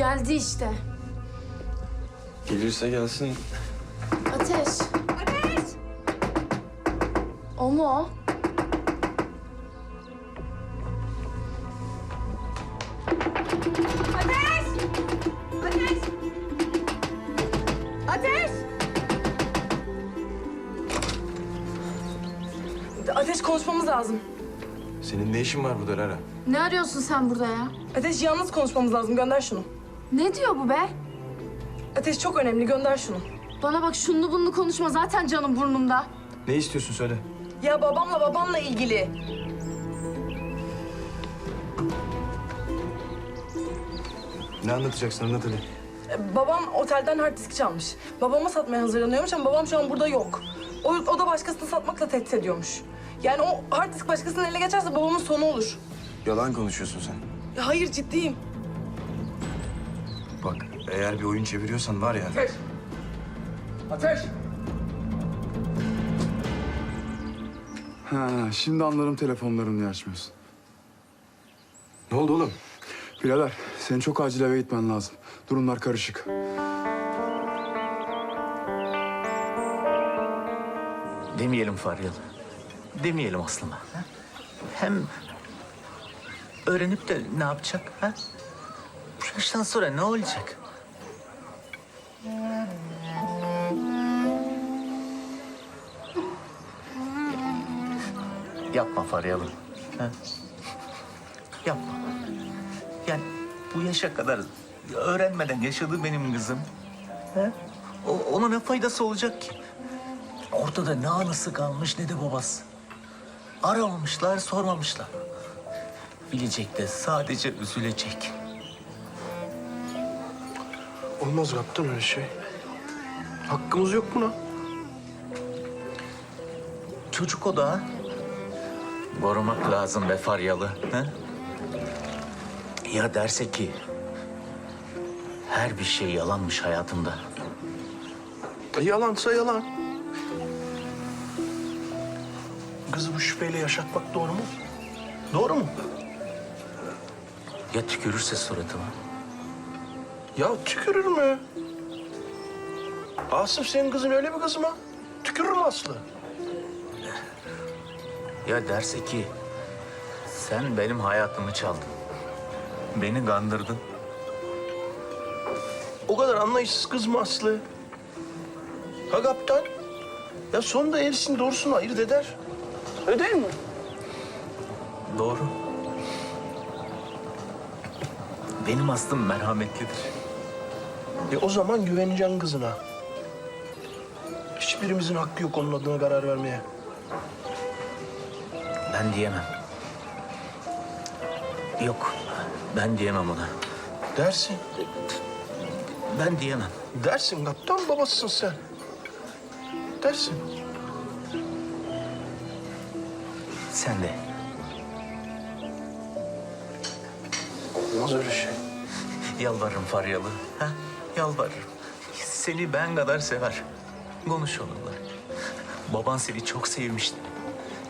Geldi işte. Gelirse gelsin. Ateş. Ateş! O mu o? Ateş! Ateş! Ateş! Ateş konuşmamız lazım. Senin ne işin var burada Lara? Ne arıyorsun sen burada ya? Ateş yalnız konuşmamız lazım. Gönder şunu. Ne diyor bu be? Ateş çok önemli. Gönder şunu. Bana bak şunlu bunlu konuşma zaten canım burnumda. Ne istiyorsun söyle. Ya babamla babanla ilgili. Ne anlatacaksın anlat hadi. Ee, Babam otelden hard disk çalmış. Babama satmaya hazırlanıyormuş ama babam şu an burada yok. O, o da başkasını satmakla tehdit ediyormuş. Yani o hard disk başkasının eline geçerse babamın sonu olur. Yalan konuşuyorsun sen. Ya hayır ciddiyim. Bak eğer bir oyun çeviriyorsan var ya. Ateş! Ateş! Ha, şimdi anlarım telefonlarını niye açmıyorsun. Ne oldu oğlum? Birader, senin çok acil eve gitmen lazım. Durumlar karışık. Demeyelim Faryalı. Demeyelim aslında. ha? Hem öğrenip de ne yapacak? Ha? Bu yaştan sonra ne olacak? Yapma Faryalı. Ha? Yapma. Yani bu yaşa kadar öğrenmeden yaşadı benim kızım. Ha? O, ona ne faydası olacak ki? Ortada ne anısı kalmış ne de babası. Aramamışlar, sormamışlar. Bilecek de sadece üzülecek. Olmaz kaptan öyle şey. Hakkımız yok buna. Çocuk o da. Korumak lazım be Faryalı. He? Ya derse ki... ...her bir şey yalanmış hayatımda. E, yalansa yalan. Kızı bu şüpheyle yaşatmak doğru mu? Doğru mu? Ya tükürürse suratıma? Ya tükürür mü? Asım senin kızın öyle bir kız mı? Tükürür mü Aslı? Ya derse ki... ...sen benim hayatımı çaldın. Beni kandırdın. O kadar anlayışsız kız mı Aslı? Ha kaptan? Ya sonunda evsin doğrusunu ayırt eder. Öyle değil mi? Doğru. Benim aslım merhametlidir. E o zaman güveneceksin kızına. Hiçbirimizin hakkı yok onun adına karar vermeye. Ben diyemem. Yok, ben diyemem ona. Dersin. Ben diyemem. Dersin kaptan babasısın sen. Dersin. Sen de. Olmaz öyle şey. Yalvarırım Faryalı. Ha? Yalvarırım. Seni ben kadar sever. Konuş onunla. Baban seni çok sevmişti.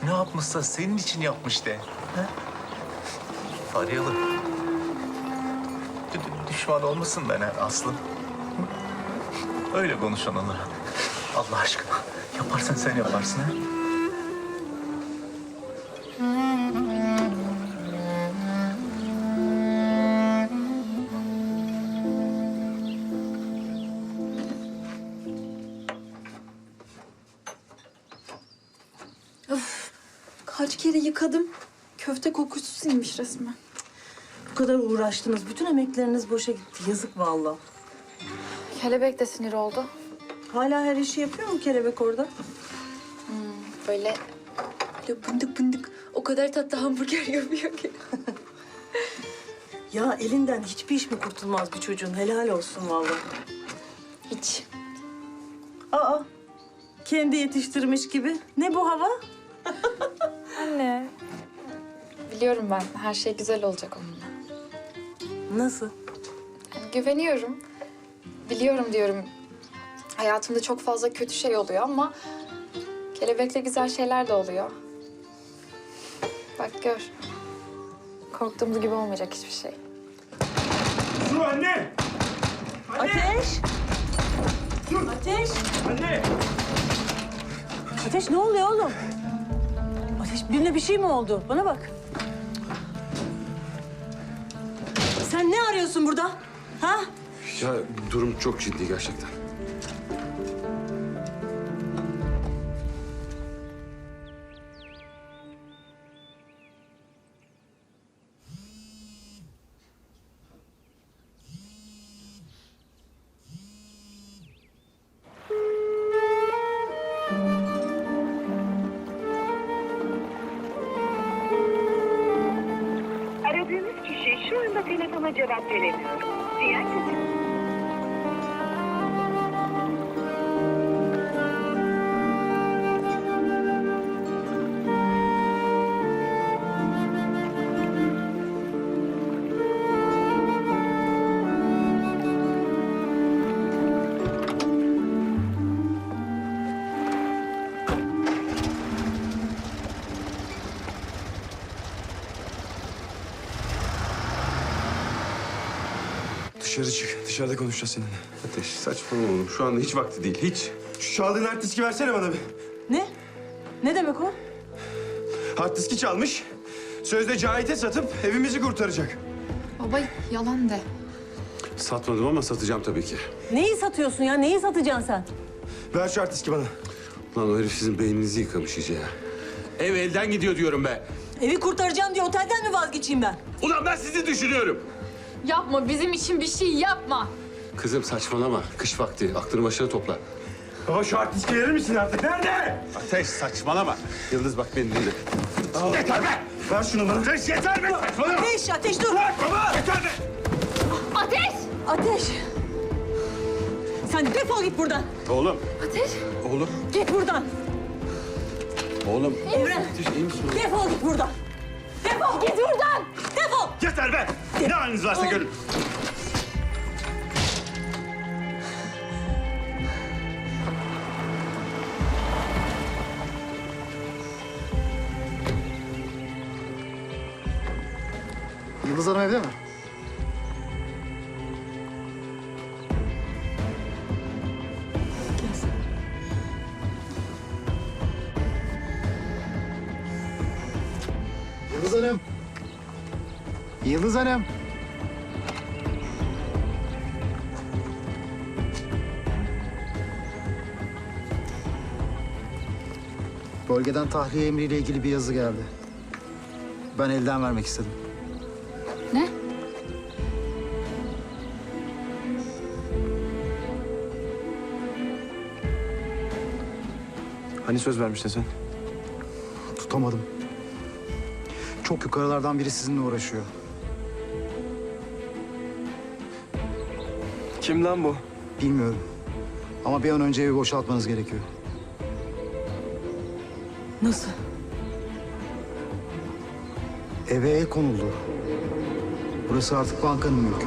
Ne yapmışsa senin için yapmış de. Ha? Faryalı. Düşman olmasın bana Aslım. Hı? Öyle konuş onunla. Allah aşkına. Yaparsan sen yaparsın ha. Kaç kere yıkadım. Köfte kokusu silmiş resmen. Bu kadar uğraştınız. Bütün emekleriniz boşa gitti. Yazık vallahi. Kelebek de sinir oldu. Hala her işi yapıyor mu kelebek orada? Böyle böyle bındık bındık o kadar tatlı hamburger yapıyor ki. Ya elinden hiçbir iş mi kurtulmaz bir çocuğun? Helal olsun vallahi. Hiç. Aa, kendi yetiştirmiş gibi. Ne bu hava? Biliyorum ben her şey güzel olacak onunla. Nasıl? Güveniyorum. Biliyorum diyorum. Hayatımda çok fazla kötü şey oluyor ama kelebekle güzel şeyler de oluyor. Bak gör. Korktuğumuz gibi olmayacak hiçbir şey. Dur anne! Ateş! Ateş! Ateş ne oluyor oğlum? Ateş birine bir şey mi oldu? Bana bak. Ne arıyorsun burada? Ha? Ya durum çok ciddi gerçekten. Cevap veremiyor. Diğer kişi... Dışarı çık. Dışarıda konuşacağız seninle. Ateş saçmalama oğlum. Şu anda hiç vakti değil. Hiç. Şu çaldığın hard diski versene bana bir. Ne? Ne demek o? Hard diski çalmış. Sözde Cahit'e satıp evimizi kurtaracak. Baba yalan de. Satmadım ama satacağım tabii ki. Neyi satıyorsun ya? Neyi satacaksın sen? Ver şu hard diski bana. Lan o herif sizin beyninizi yıkamış iyice ya. Ev elden gidiyor diyorum be. Evi kurtaracağım diye otelden mi vazgeçeyim ben? Ulan ben sizi düşünüyorum. Yapma bizim için bir şey yapma. Kızım saçmalama. Kış vakti. Aklını başına topla. Baba şu hard diski verir misin artık? Nerede? Ateş saçmalama. Yıldız bak beni dinle. Yeter be! Ver şunu bana. Ateş yeter be! Saçmalama! Ateş, ateş dur! Baba! Yeter be! Ateş! Ateş! Sen defol git buradan. Oğlum. Ateş! Oğlum. Git buradan. Oğlum. Emre, Ateş iyi misin? defol git buradan. Defol git buradan. Yeter be! Ne haliniz varsa görün. Yıldız Hanım evde mi? Yıldız Hanım. Yıldız Hanım. Bölgeden tahliye emriyle ilgili bir yazı geldi. Ben elden vermek istedim. Ne? Hani söz vermiştin sen? Tutamadım. Çok yukarılardan biri sizinle uğraşıyor. Kim lan bu? Bilmiyorum. Ama bir an önce evi boşaltmanız gerekiyor. Nasıl? Eve el konuldu. Burası artık bankanın mülkü.